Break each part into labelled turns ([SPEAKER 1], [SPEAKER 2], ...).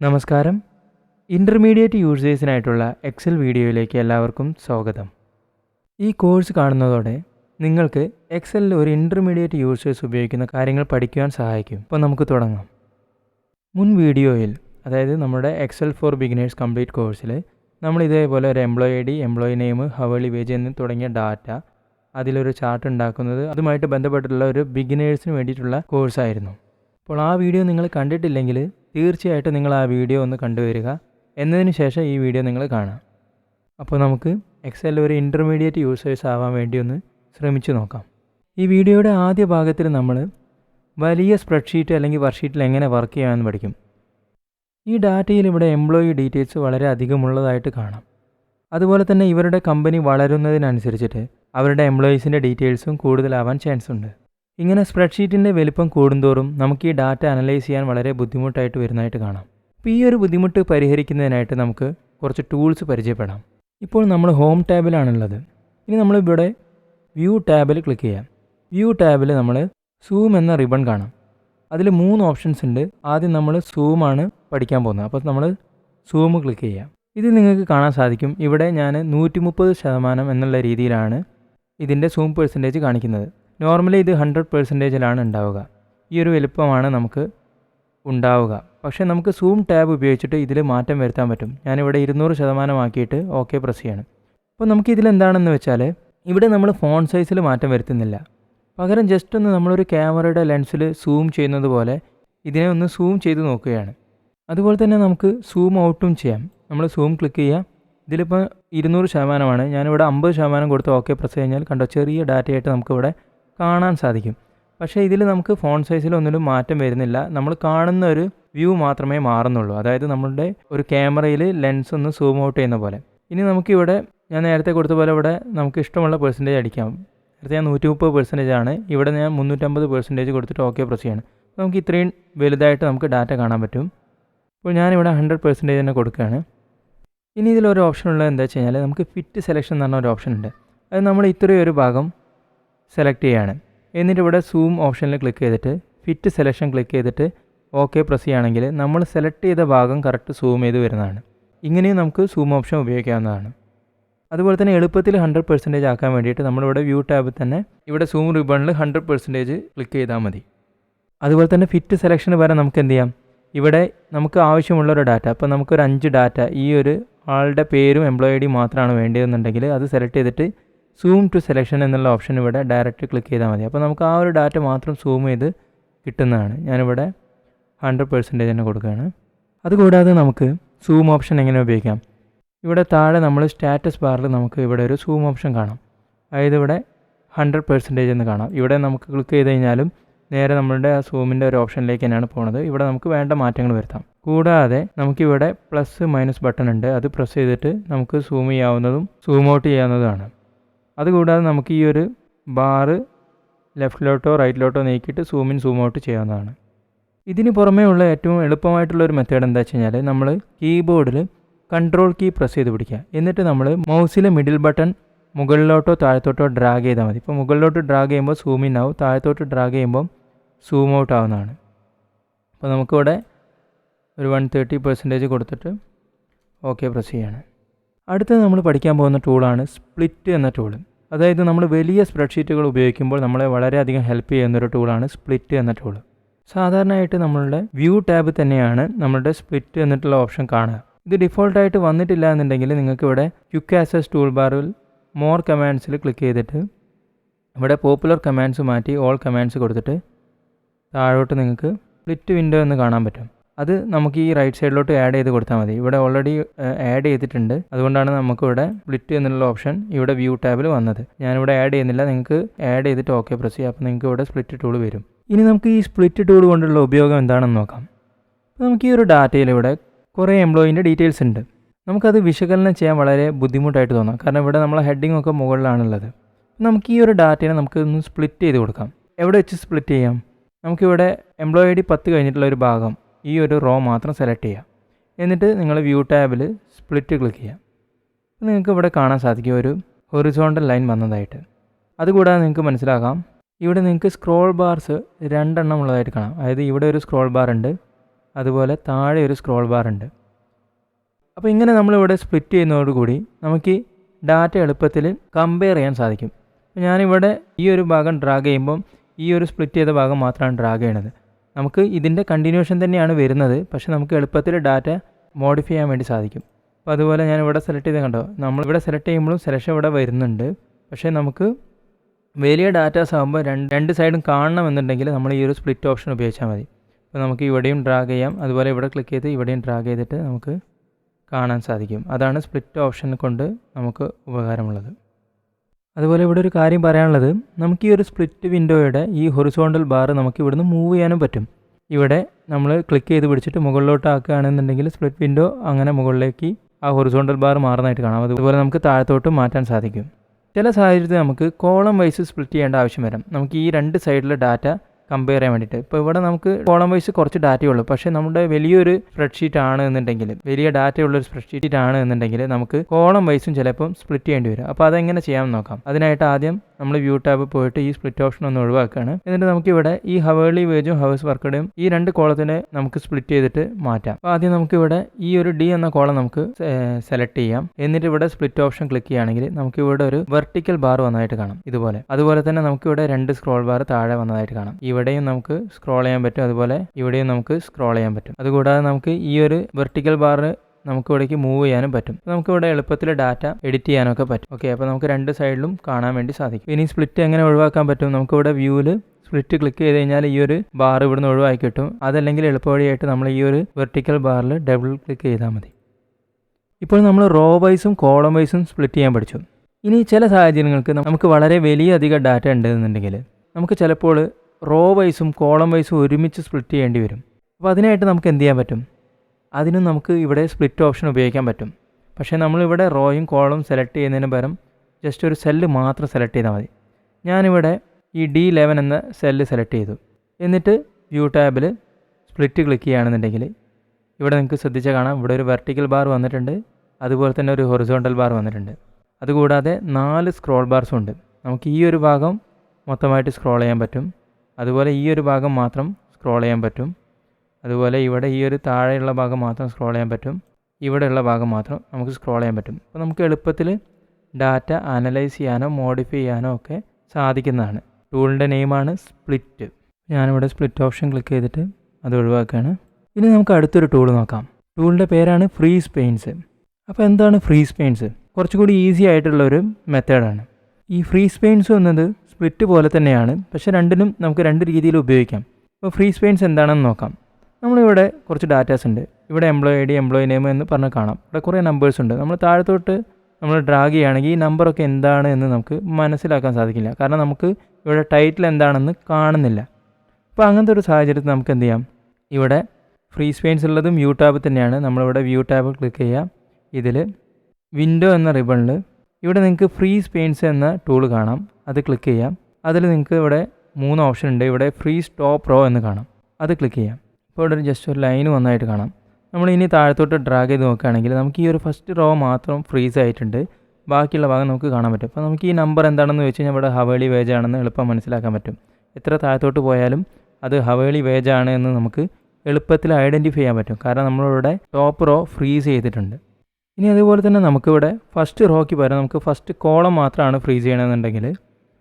[SPEAKER 1] നമസ്കാരം. Intermediate യൂസേഴ്സിനായിട്ടുള്ള Excel വീഡിയോയിലേക്ക് എല്ലാവർക്കും സ്വാഗതം. ഈ കോഴ്സ് കാണുന്നതോടെ നിങ്ങൾക്ക് എക്സലിൽ ഒരു ഇന്റർമീഡിയറ്റ് യൂസേഴ്സ് ഉപയോഗിക്കുന്ന കാര്യങ്ങൾ പഠിക്കുവാൻ സഹായിക്കും. അപ്പോൾ നമുക്ക് തുടങ്ങാം. മുൻ വീഡിയോയിൽ അതായത് നമ്മുടെ എക്സൽ ഫോർ ബിഗിനേഴ്സ് കംപ്ലീറ്റ് കോഴ്സിൽ നമ്മൾ ഇതേപോലെ ഒരു employee I D employee name hourly wage എന്ന് തുടങ്ങിയ ഡാറ്റ അതിലൊരു ചാർട്ട് ഉണ്ടാക്കുന്നത് അതുമായിട്ട് ബന്ധപ്പെട്ടിട്ടുള്ള ഒരു ബിഗിനേഴ്സിന് വേണ്ടിയിട്ടുള്ള കോഴ്സായിരുന്നു അപ്പോൾ ആ വീഡിയോ നിങ്ങൾ കണ്ടിട്ടില്ലെങ്കിൽ തീർച്ചയായിട്ടും നിങ്ങൾ ആ വീഡിയോ ഒന്ന് കണ്ടുവരിക. എന്നതിന് ശേഷം ഈ വീഡിയോ നിങ്ങൾ കാണാം അപ്പോൾ നമുക്ക് എക്സൽ ഒരു ഇന്റർമീഡിയറ്റ് യൂസേഴ്സ് ആവാൻ വേണ്ടി ഒന്ന് ശ്രമിച്ചു നോക്കാം. ഈ വീഡിയോയുടെ ആദ്യ ഭാഗത്തിൽ നമ്മൾ വലിയ സ്പ്രെഡ്ഷീറ്റ് അല്ലെങ്കിൽ വർക്ക്ഷീറ്റിൽ എങ്ങനെ വർക്ക് ചെയ്യാമെന്ന് പഠിക്കും. ഈ ഡാറ്റയിൽ ഇവിടെ എംപ്ലോയി ഡീറ്റെയിൽസ് വളരെ അധികമുള്ളതായിട്ട് കാണാം. അതുപോലെ തന്നെ ഇവരുടെ കമ്പനി വളരുന്നതിനനുസരിച്ചിട്ട് അവരുടെ എംപ്ലോയീസിന്റെ ഡീറ്റെയിൽസും കൂടുതലാവാൻ ചാൻസ് ഉണ്ട്. ഇങ്ങനെ സ്പ്രെഡ്ഷീറ്റിന്റെ വലിപ്പം കൂടുന്തോറും നമുക്ക് ഈ ഡാറ്റ അനലൈസ് ചെയ്യാൻ വളരെ ബുദ്ധിമുട്ടായിട്ട് വരുന്നതായിട്ട് കാണാം. അപ്പോൾ ഈ ഒരു ബുദ്ധിമുട്ട് പരിഹരിക്കുന്നതിനായിട്ട് നമുക്ക് കുറച്ച് ടൂൾസ് പരിചയപ്പെടാം. ഇപ്പോൾ നമ്മൾ ഹോം ടാബിലാണുള്ളത് ഇനി നമ്മളിവിടെ വ്യൂ ടാബിൽ ക്ലിക്ക് ചെയ്യാം. വ്യൂ ടാബിൽ നമ്മൾ സൂം എന്ന റിബൺ കാണാം. അതിൽ മൂന്ന് ഓപ്ഷൻസ് ഉണ്ട്. ആദ്യം നമ്മൾ സൂമാണ് പഠിക്കാൻ പോകുന്നത്. അപ്പോൾ നമ്മൾ സൂം ക്ലിക്ക് ചെയ്യാം. ഇത് നിങ്ങൾക്ക് കാണാൻ സാധിക്കും. ഇവിടെ ഞാൻ നൂറ്റി മുപ്പത് ശതമാനം എന്നുള്ള രീതിയിലാണ് ഇതിന്റെ സൂം പെർസെന്റേജ് കാണിക്കുന്നത്. നോർമലി ഇത് ഹൺഡ്രഡ് പെർസെന്റേജിലാണ് ഉണ്ടാവുക. ഈ ഒരു വലുപ്പമാണ് നമുക്ക് ഉണ്ടാവുക. പക്ഷേ നമുക്ക് സൂം ടാബ് ഉപയോഗിച്ചിട്ട് ഇതിൽ മാറ്റം വരുത്താൻ പറ്റും. ഞാനിവിടെ ഇരുന്നൂറ് ശതമാനമാക്കിയിട്ട് ഓക്കെ പ്രസ് ചെയ്യണം. അപ്പോൾ നമുക്ക് ഇതിലെന്താണെന്ന് വെച്ചാൽ ഇവിടെ നമ്മൾ ഫോൺ സൈസിൽ മാറ്റം വരുത്തുന്നില്ല. പകരം ജസ്റ്റ് ഒന്ന് നമ്മളൊരു ക്യാമറയുടെ ലെൻസിൽ സൂം ചെയ്യുന്നത് പോലെ ഇതിനെ ഒന്ന് സൂം ചെയ്ത് നോക്കുകയാണ്. അതുപോലെ തന്നെ നമുക്ക് സൂം ഔട്ടും ചെയ്യാം. നമ്മൾ സൂം ക്ലിക്ക് ചെയ്യാം ഇതിലിപ്പോൾ ഇരുന്നൂറ് ശതമാനമാണ്. ഞാനിവിടെ അമ്പത് ശതമാനം കൊടുത്ത് ഓക്കെ പ്രസ് കഴിഞ്ഞാൽ കണ്ടോ ചെറിയ ഡാറ്റയായിട്ട് നമുക്കിവിടെ കാണാൻ സാധിക്കും. പക്ഷേ ഇതിൽ നമുക്ക് ഫോൺ സൈസിൽ ഒന്നിലും മാറ്റം വരുന്നില്ല. നമ്മൾ കാണുന്ന ഒരു വ്യൂ മാത്രമേ മാറുന്നുള്ളൂ. അതായത് നമ്മളുടെ ഒരു ക്യാമറയിൽ ലെൻസ് ഒന്ന് സൂം ഔട്ട് ചെയ്യുന്ന പോലെ. ഇനി നമുക്കിവിടെ ഞാൻ നേരത്തെ കൊടുത്ത പോലെ ഇവിടെ നമുക്ക് ഇഷ്ടമുള്ള പെർസെന്റേജ് അടിക്കാം. നേരത്തെ ഞാൻ നൂറ്റി മുപ്പത് പെർസെന്റേജ് ആണ്. ഇവിടെ ഞാൻ മുന്നൂറ്റമ്പത് പെർസെന്റേജ് കൊടുത്തിട്ട് ഓക്കെ പ്രസ് ചെയ്യണം നമുക്ക് ഇത്രയും വലുതായിട്ട് നമുക്ക് ഡാറ്റ കാണാൻ പറ്റും. അപ്പോൾ ഞാനിവിടെ ഹൺഡ്രഡ് പെർസെന്റേജ് തന്നെ കൊടുക്കുകയാണ്. ഇനി ഇതിലൊരു ഓപ്ഷൻ ഉള്ളത് എന്താ വെച്ച് കഴിഞ്ഞാൽ നമുക്ക് ഫിറ്റ് സെലക്ഷൻ എന്ന് പറഞ്ഞ ഒരു ഓപ്ഷൻ ഉണ്ട്. അത് നമ്മൾ ഇത്രയും ഒരു ഭാഗം സെലക്ട് ചെയ്യുകയാണ് എന്നിട്ട് ഇവിടെ സൂം ഓപ്ഷനിൽ ക്ലിക്ക് ചെയ്തിട്ട് ഫിറ്റ് സെലക്ഷൻ ക്ലിക്ക് ചെയ്തിട്ട് ഓക്കെ പ്രസ് ചെയ്യുകയാണെങ്കിൽ നമ്മൾ സെലക്ട് ചെയ്ത ഭാഗം കറക്റ്റ് സൂം ചെയ്ത് വരുന്നതാണ്. ഇങ്ങനെയും നമുക്ക് സൂം ഓപ്ഷൻ ഉപയോഗിക്കാവുന്നതാണ്. അതുപോലെ തന്നെ എളുപ്പത്തിൽ ഹൺഡ്രഡ് പെർസെന്റേജ് ആക്കാൻ വേണ്ടിയിട്ട് നമ്മളിവിടെ വ്യൂ ടാബിൽ തന്നെ ഇവിടെ സൂം റിബണിൽ ഹൺഡ്രഡ് പെർസെന്റേജ് ക്ലിക്ക് ചെയ്താൽ മതി. അതുപോലെ തന്നെ ഫിറ്റ് സെലക്ഷൻ വരെ നമുക്ക് എന്ത് ചെയ്യാം? ഇവിടെ നമുക്ക് ആവശ്യമുള്ള ഒരു ഡാറ്റ അപ്പോൾ നമുക്കൊരു അഞ്ച് ഡാറ്റ ഈ ഒരു ആളുടെ പേരും എംപ്ലോയി ഐ ഡി മാത്രമാണ് വേണ്ടതെന്നുണ്ടെങ്കിൽ അത് സെലക്ട് ചെയ്തിട്ട് സൂം ടു സെലക്ഷൻ എന്നുള്ള ഓപ്ഷൻ ഇവിടെ ഡയറക്റ്റ് ക്ലിക്ക് ചെയ്താൽ മതി. അപ്പോൾ നമുക്ക് ആ ഒരു ഡാറ്റ മാത്രം സൂം ചെയ്ത് കിട്ടുന്നതാണ്. ഞാനിവിടെ ഹൺഡ്രഡ് പെർസെന്റേജ് തന്നെ കൊടുക്കുകയാണ്. അതുകൂടാതെ നമുക്ക് സൂം ഓപ്ഷൻ എങ്ങനെ ഉപയോഗിക്കാം? ഇവിടെ താഴെ നമ്മൾ സ്റ്റാറ്റസ് ബാറിൽ നമുക്ക് ഇവിടെ ഒരു സൂം ഓപ്ഷൻ കാണാം. അതായത് ഇവിടെ ഹൺഡ്രഡ് പെർസെന്റേജ് എന്ന് കാണാം. ഇവിടെ നമുക്ക് ക്ലിക്ക് ചെയ്ത് കഴിഞ്ഞാലും നേരെ നമ്മളുടെ ആ സൂമിന്റെ ഒരു ഓപ്ഷനിലേക്ക് തന്നെയാണ് പോകുന്നത് ഇവിടെ നമുക്ക് വേണ്ട മാറ്റങ്ങൾ വരുത്താം. കൂടാതെ നമുക്കിവിടെ പ്ലസ് മൈനസ് ബട്ടൺ ഉണ്ട്. അത് പ്രസ് ചെയ്തിട്ട് നമുക്ക് സൂം ചെയ്യാവുന്നതും സൂം ഔട്ട് ചെയ്യാവുന്നതുമാണ്. അതുകൂടാതെ നമുക്ക് ഈ ഒരു ബാറ് ലെഫ്റ്റിലോട്ടോ റൈറ്റിലോട്ടോ നീക്കിയിട്ട് സൂം ഇൻ സൂം ഔട്ട് ചെയ്യാവുന്നതാണ്. ഇതിന് പുറമേ ഉള്ള ഏറ്റവും എളുപ്പമായിട്ടുള്ള ഒരു മെത്തേഡ് എന്താ വെച്ച് കഴിഞ്ഞാൽ നമ്മൾ കീബോർഡിൽ കൺട്രോൾ കീ പ്രസ് ചെയ്ത് പിടിക്കുക. എന്നിട്ട് നമ്മൾ മൗസിലെ മിഡിൽ ബട്ടൺ മുകളിലോട്ടോ താഴത്തോട്ടോ ഡ്രാഗ് ചെയ്താൽ മതി. ഇപ്പോൾ മുകളിലോട്ട് ഡ്രാഗ് ചെയ്യുമ്പോൾ സൂം ഇൻ ആവും താഴത്തോട്ട് ഡ്രാഗ് ചെയ്യുമ്പോൾ സൂം ഔട്ട് ആവുന്നതാണ്. അപ്പോൾ നമുക്കിവിടെ ഒരു വൺ തേർട്ടി പെർസെന്റേജ് കൊടുത്തിട്ട് ഓക്കെ പ്രസ് ചെയ്യാണ്. അടുത്തത് നമ്മൾ പഠിക്കാൻ പോകുന്ന ടൂളാണ് സ്പ്ലിറ്റ് എന്ന ടൂൾ അതായത് നമ്മൾ വലിയ സ്പ്രെഡ്ഷീറ്റുകൾ ഉപയോഗിക്കുമ്പോൾ നമ്മളെ വളരെയധികം ഹെൽപ്പ് ചെയ്യുന്നൊരു ടൂളാണ് സ്പ്ലിറ്റ് എന്ന ടൂൾ സാധാരണയായിട്ട് നമ്മളുടെ വ്യൂ ടാബ് തന്നെയാണ് നമ്മളുടെ സ്പ്ലിറ്റ് എന്നിട്ടുള്ള ഓപ്ഷൻ കാണുക. ഇത് ഡിഫോൾട്ടായിട്ട് വന്നിട്ടില്ല എന്നുണ്ടെങ്കിൽ നിങ്ങൾക്ക് ഇവിടെ ക്യുക്ക് ആക്സസ് ടൂൾ ബാറിൽ മോർ കമാൻഡ്സിൽ ക്ലിക്ക് ചെയ്തിട്ട് ഇവിടെ പോപ്പുലർ കമാൻഡ്സ് മാറ്റി ഓൾ കമാൻഡ്സ് കൊടുത്തിട്ട് താഴോട്ട് നിങ്ങൾക്ക് സ്പ്ലിറ്റ് വിൻഡോ എന്ന് കാണാൻ പറ്റും. അത് നമുക്ക് ഈ റൈറ്റ് സൈഡിലോട്ട് ആഡ് ചെയ്ത് കൊടുത്താൽ മതി. ഇവിടെ ഓൾറെഡി ആഡ് ചെയ്തിട്ടുണ്ട്. അതുകൊണ്ടാണ് നമുക്കിവിടെ സ്പ്ലിറ്റ് എന്നുള്ള ഓപ്ഷൻ ഇവിടെ വ്യൂ ടാബിൽ വന്നത്. ഞാനിവിടെ ആഡ് ചെയ്യുന്നില്ല. നിങ്ങൾക്ക് ആഡ് ചെയ്തിട്ട് ഓക്കെ പ്രസ് ചെയ്യാം അപ്പോൾ നിങ്ങൾക്ക് ഇവിടെ സ്പ്ലിറ്റ് ടൂൾ വരും. ഇനി നമുക്ക് ഈ സ്പ്ലിറ്റ് ടൂൾ കൊണ്ടുള്ള ഉപയോഗം എന്താണെന്ന് നോക്കാം. നമുക്ക് ഈ ഒരു ഡാറ്റയിൽ ഇവിടെ കുറേ എംപ്ലോയിന്റെ ഡീറ്റെയിൽസ് ഉണ്ട്. നമുക്കത് വിശകലനം ചെയ്യാൻ വളരെ ബുദ്ധിമുട്ടായിട്ട് തോന്നാം. കാരണം ഇവിടെ നമ്മളെ ഹെഡിങ് ഒക്കെ മുകളിലാണുള്ളത്. നമുക്ക് ഈ ഒരു ഡാറ്റയെ നമുക്ക് ഒന്ന് സ്പ്ലിറ്റ് ചെയ്ത് കൊടുക്കാം. എവിടെ വെച്ച് സ്പ്ലിറ്റ് ചെയ്യാം? നമുക്കിവിടെ എംപ്ലോയി ഐ ഡി പത്ത് കഴിഞ്ഞിട്ടുള്ള ഒരു ഭാഗം. ഈ ഒരു റോ മാത്രം സെലക്ട് ചെയ്യാം. എന്നിട്ട് നിങ്ങൾ വ്യൂ ടാബിൽ സ്പ്ലിറ്റ് ക്ലിക്ക് ചെയ്യാം. നിങ്ങൾക്ക് ഇവിടെ കാണാൻ സാധിക്കും ഒരു ഹൊറിസോണ്ടൽ ലൈൻ വന്നതായിട്ട്. അതുകൂടാതെ നിങ്ങൾക്ക് മനസ്സിലാക്കാം ഇവിടെ നിങ്ങൾക്ക് സ്ക്രോൾ ബാർസ് രണ്ടെണ്ണം ഉള്ളതായിട്ട് കാണാം. അതായത് ഇവിടെ ഒരു സ്ക്രോൾ ബാർ ഉണ്ട് അതുപോലെ താഴെ ഒരു സ്ക്രോൾ ബാർ ഉണ്ട്. അപ്പോൾ ഇങ്ങനെ നമ്മളിവിടെ സ്പ്ലിറ്റ് ചെയ്യുന്നതോടുകൂടി നമുക്ക് ഡാറ്റ എളുപ്പത്തിൽ കമ്പയർ ചെയ്യാൻ സാധിക്കും. ഞാനിവിടെ ഈ ഒരു ഭാഗം ഡ്രാഗ് ചെയ്യുമ്പം ഈ ഒരു സ്പ്ലിറ്റ് ചെയ്ത ഭാഗം മാത്രമാണ് ഡ്രാഗ് ചെയ്യണത്. നമുക്ക് ഇതിന്റെ കണ്ടിന്യൂഷൻ തന്നെയാണ് വരുന്നത്. പക്ഷേ നമുക്ക് എളുപ്പത്തിൽ ഡാറ്റ മോഡിഫൈ ചെയ്യാൻ വേണ്ടി സാധിക്കും. അപ്പോൾ അതുപോലെ ഞാൻ ഇവിടെ സെലക്ട് ചെയ്ത് കണ്ടോ? നമ്മൾ ഇവിടെ സെലക്ട് ചെയ്യുമ്പോഴും സെലക്ഷൻ ഇവിടെ വരുന്നുണ്ട്. പക്ഷേ നമുക്ക് വലിയ ഡാറ്റാസ് ആകുമ്പോൾ രണ്ട് രണ്ട് സൈഡും കാണണമെന്നുണ്ടെങ്കിൽ നമ്മൾ ഈ ഒരു സ്പ്ലിറ്റ് ഓപ്ഷൻ ഉപയോഗിച്ചാൽ മതി. അപ്പോൾ നമുക്ക് ഇവിടെയും ഡ്രാഗ് ചെയ്യാം. അതുപോലെ ഇവിടെ ക്ലിക്ക് ചെയ്ത് ഇവിടെയും ഡ്രാഗ് ചെയ്തിട്ട് നമുക്ക് കാണാൻ സാധിക്കും. അതാണ് സ്പ്ലിറ്റ് ഓപ്ഷൻ കൊണ്ട് നമുക്ക് ഉപകാരമുള്ളത്. അതുപോലെ ഇവിടെ ഒരു കാര്യം പറയാനുള്ളത് നമുക്ക് ഈ ഒരു സ്പ്ലിറ്റ് വിൻഡോയുടെ ഈ ഹൊറിസോണ്ടൽ ബാർ നമുക്ക് ഇവിടുന്ന് മൂവ് ചെയ്യാനും പറ്റും. ഇവിടെ നമ്മൾ ക്ലിക്ക് ചെയ്ത് പിടിച്ചിട്ട് മുകളിലോട്ട് ആക്കുകയാണെന്നുണ്ടെങ്കിൽ സ്പ്ലിറ്റ് വിൻഡോ അങ്ങനെ മുകളിലേക്ക് ആ ഹൊറിസോണ്ടൽ ബാർ മാറുന്നതായിട്ട് കാണാം. അതുപോലെ നമുക്ക് താഴത്തോട്ട് മാറ്റാൻ സാധിക്കും. ചില സാഹചര്യത്തിൽ നമുക്ക് കോളം വൈസ് സ്പ്ലിറ്റ് ചെയ്യേണ്ട ആവശ്യം വരാം. നമുക്ക് ഈ രണ്ട് സൈഡിലെ ഡാറ്റ കമ്പയർ ചെയ്യാൻ വേണ്ടിയിട്ട്. ഇപ്പോൾ ഇവിടെ നമുക്ക് കോളം വൈസ് കുറച്ച് ഡാറ്റയുള്ളൂ പക്ഷേ നമ്മുടെ വലിയൊരു സ്പ്രെഡ്ഷീറ്റ് ആണ് എന്നുണ്ടെങ്കിൽ വലിയ ഡാറ്റയുള്ള ഒരു സ്പ്രെഡ്ഷീറ്റ് ആണ് എന്നുണ്ടെങ്കിൽ നമുക്ക് കോളം വൈസും ചിലപ്പം സ്പ്ലിറ്റ് ചെയ്യേണ്ടി വരും. അപ്പോൾ അതെങ്ങനെ ചെയ്യാമെന്ന് നോക്കാം. അതിനായിട്ട് ആദ്യം നമ്മൾ വ്യൂ ടാബ് പോയിട്ട് ഈ സ്പ്ലിറ്റ് ഓപ്ഷൻ ഒന്ന് ഒഴിവാക്കുകയാണ് എന്നിട്ട് നമുക്ക് ഇവിടെ ഈ ഹവേർലി വേജും ഹവേഴ്സ് വർക്കഡും ഈ രണ്ട് കോളത്തിനെ നമുക്ക് സ്പ്ലിറ്റ് ചെയ്തിട്ട് മാറ്റാം. അപ്പോൾ ആദ്യം നമുക്ക് ഇവിടെ ഈ ഒരു ഡി എന്ന കോളം നമുക്ക് സെലക്ട് ചെയ്യാം. എന്നിട്ട് ഇവിടെ സ്പ്ലിറ്റ് ഓപ്ഷൻ ക്ലിക്ക് ചെയ്യുകയാണെങ്കിൽ നമുക്ക് ഇവിടെ ഒരു വെർട്ടിക്കൽ ബാർ വന്നതായിട്ട് കാണാം. ഇതുപോലെ. അതുപോലെ തന്നെ നമുക്ക് ഇവിടെ രണ്ട് സ്ക്രോൾ ബാർ താഴെ വന്നതായിട്ട് കാണാം. ഇവിടെയും നമുക്ക് സ്ക്രോൾ ചെയ്യാൻ പറ്റും. അതുപോലെ ഇവിടെയും നമുക്ക് സ്ക്രോൾ ചെയ്യാൻ പറ്റും. അതുകൂടാതെ നമുക്ക് ഈ ഒരു വെർട്ടിക്കൽ ബാർ നമുക്ക് ഇവിടേക്ക് മൂവ് ചെയ്യാനും പറ്റും. നമുക്കിവിടെ എളുപ്പത്തിൽ ഡാറ്റ എഡിറ്റ് ചെയ്യാനൊക്കെ പറ്റും. ഓക്കെ അപ്പോൾ നമുക്ക് രണ്ട് സൈഡിലും കാണാൻ വേണ്ടി സാധിക്കും. ഇനി സ്പ്ലിറ്റ് എങ്ങനെ ഒഴിവാക്കാൻ പറ്റും? നമുക്കിവിടെ വ്യൂവിൽ സ്പ്ലിറ്റ് ക്ലിക്ക് ചെയ്ത് കഴിഞ്ഞാൽ ഈ ഒരു ബാർ ഇവിടുന്ന് ഒഴിവാക്കി കിട്ടും. അതല്ലെങ്കിൽ എളുപ്പവഴിയായിട്ട് നമ്മൾ ഈ ഒരു വെർട്ടിക്കൽ ബാറിൽ ഡബിൾ ക്ലിക്ക് ചെയ്താൽ മതി. ഇപ്പോൾ നമ്മൾ റോ വൈസും കോളം വൈസും സ്പ്ലിറ്റ് ചെയ്യാൻ പഠിച്ചു. ഇനി ചില സാഹചര്യങ്ങൾക്ക് നമുക്ക് വളരെ വലിയ അധികം ഡാറ്റ ഉണ്ടെന്നുണ്ടെങ്കിൽ നമുക്ക് ചിലപ്പോൾ റോ വൈസും കോളം വൈസും ഒരുമിച്ച് സ്പ്ലിറ്റ് ചെയ്യേണ്ടി വരും. അപ്പോൾ അതിനായിട്ട് നമുക്ക് എന്ത് ചെയ്യാൻ പറ്റും? അതിനും നമുക്ക് ഇവിടെ സ്പ്ലിറ്റ് ഓപ്ഷൻ ഉപയോഗിക്കാൻ പറ്റും. പക്ഷേ നമ്മളിവിടെ റോയും കോളും സെലക്ട് ചെയ്യുന്നതിന് പകരം ജസ്റ്റ് ഒരു സെല്ല് മാത്രം സെലക്ട് ചെയ്താൽ മതി. ഞാനിവിടെ ഈ ഡി ലെവൻ എന്ന സെല്ല് സെലക്ട് ചെയ്തു. എന്നിട്ട് വ്യൂ ടാബിൽ സ്പ്ലിറ്റ് ക്ലിക്ക് ചെയ്യുകയാണെന്നുണ്ടെങ്കിൽ ഇവിടെ നിങ്ങൾക്ക് ശ്രദ്ധിച്ചാൽ കാണാം. ഇവിടെ ഒരു വെർട്ടിക്കൽ ബാർ വന്നിട്ടുണ്ട്. അതുപോലെ തന്നെ ഒരു ഹൊറിസോണ്ടൽ ബാർ വന്നിട്ടുണ്ട്. അതുകൂടാതെ നാല് സ്ക്രോൾ ബാർസും ഉണ്ട്. നമുക്ക് ഈ ഒരു ഭാഗം മൊത്തമായിട്ട് സ്ക്രോൾ ചെയ്യാൻ പറ്റും. അതുപോലെ ഈ ഒരു ഭാഗം മാത്രം സ്ക്രോൾ ചെയ്യാൻ പറ്റും. അതുപോലെ ഇവിടെ ഈ ഒരു താഴെയുള്ള ഭാഗം മാത്രം സ്ക്രോൾ ചെയ്യാൻ പറ്റും. ഇവിടെയുള്ള ഭാഗം മാത്രം നമുക്ക് സ്ക്രോൾ ചെയ്യാൻ പറ്റും. അപ്പോൾ നമുക്ക് എളുപ്പത്തിൽ ഡാറ്റ അനലൈസ് ചെയ്യാനോ മോഡിഫൈ ചെയ്യാനോ ഒക്കെ സാധിക്കുന്നതാണ്. ടൂളിന്റെ നെയിമാണ് സ്പ്ലിറ്റ് ഞാനിവിടെ സ്പ്ലിറ്റ് ഓപ്ഷൻ ക്ലിക്ക് ചെയ്തിട്ട് അത് ഒഴിവാക്കുകയാണ്. ഇനി നമുക്ക് അടുത്തൊരു ടൂൾ നോക്കാം. ടൂളിന്റെ പേരാണ് ഫ്രീസ് പെയിൻസ് അപ്പോൾ എന്താണ് ഫ്രീസ് പെയിൻസ് കുറച്ചുകൂടി ഈസി ആയിട്ടുള്ള ഒരു മെത്തേഡാണ് ഈ ഫ്രീസ് പെയിൻസ് എന്നത് സ്പ്ലിറ്റ് പോലെ തന്നെയാണ്. പക്ഷേ രണ്ടിനും നമുക്ക് രണ്ട് രീതിയിൽ ഉപയോഗിക്കാം. അപ്പോൾ ഫ്രീസ് പെയിൻസ് എന്താണെന്ന് നോക്കാം. നമ്മളിവിടെ കുറച്ച് ഡാറ്റാസ് ഉണ്ട്. ഇവിടെ employee I D employee name എന്ന് പറഞ്ഞ് കാണാം. ഇവിടെ കുറേ നമ്പേഴ്സ് ഉണ്ട്. നമ്മൾ താഴത്തോട്ട് നമ്മൾ ഡ്രാഗ് ചെയ്യുകയാണെങ്കിൽ ഈ നമ്പറൊക്കെ എന്താണ് എന്ന് നമുക്ക് മനസ്സിലാക്കാൻ സാധിക്കില്ല. കാരണം നമുക്ക് ഇവിടെ ടൈറ്റിൽ എന്താണെന്ന് കാണുന്നില്ല. അപ്പോൾ അങ്ങനത്തെ ഒരു സാഹചര്യത്തിൽ നമുക്ക് എന്ത് ചെയ്യാം? ഇവിടെ ഫ്രീ സ്പെയിൻസ് ഉള്ളതും വ്യൂ ടാബ് തന്നെയാണ്. നമ്മളിവിടെ വ്യൂ ടാബ് ക്ലിക്ക് ചെയ്യാം ഇതിൽ വിൻഡോ എന്ന റിബണിൽ ഇവിടെ നിങ്ങൾക്ക് ഫ്രീ സ്പെയിൻസ് എന്ന ടൂൾ കാണാം. അത് ക്ലിക്ക് ചെയ്യാം അതിൽ നിങ്ങൾക്ക് ഇവിടെ മൂന്ന് ഓപ്ഷൻ ഉണ്ട്. ഇവിടെ ഫ്രീ സ്റ്റോപ്പ് റോ എന്ന് കാണാം. അത് ക്ലിക്ക് ചെയ്യാം ഇപ്പോൾ ഇവിടെ ജസ്റ്റ് ഒരു ലൈൻ വന്നായിട്ട് കാണാം. നമ്മൾ ഇനി താഴത്തോട്ട് ഡ്രാഗ് ചെയ്ത് നോക്കുകയാണെങ്കിൽ നമുക്ക് ഈ ഒരു ഫസ്റ്റ് റോ മാത്രം ഫ്രീസ് ആയിട്ടുണ്ട്. ബാക്കിയുള്ള ഭാഗം നമുക്ക് കാണാൻ പറ്റും. അപ്പോൾ നമുക്ക് ഈ നമ്പർ എന്താണെന്ന് വെച്ച് കഴിഞ്ഞാൽ ഇവിടെ ഹവേളി വേജ് ആണെന്ന് എളുപ്പം മനസ്സിലാക്കാൻ പറ്റും. എത്ര താഴത്തോട്ട് പോയാലും അത് ഹവേളി വേജ് ആണ് എന്ന് നമുക്ക് എളുപ്പത്തിൽ ഐഡന്റിഫൈ ചെയ്യാൻ പറ്റും. കാരണം നമ്മളിവിടെ ടോപ്പ് റോ ഫ്രീസ് ചെയ്തിട്ടുണ്ട്. ഇനി അതുപോലെ തന്നെ നമുക്കിവിടെ ഫസ്റ്റ് റോയ്ക്ക് പകരം നമുക്ക് ഫസ്റ്റ് കോളം മാത്രമാണ് ഫ്രീസ് ചെയ്യണമെന്നുണ്ടെങ്കിൽ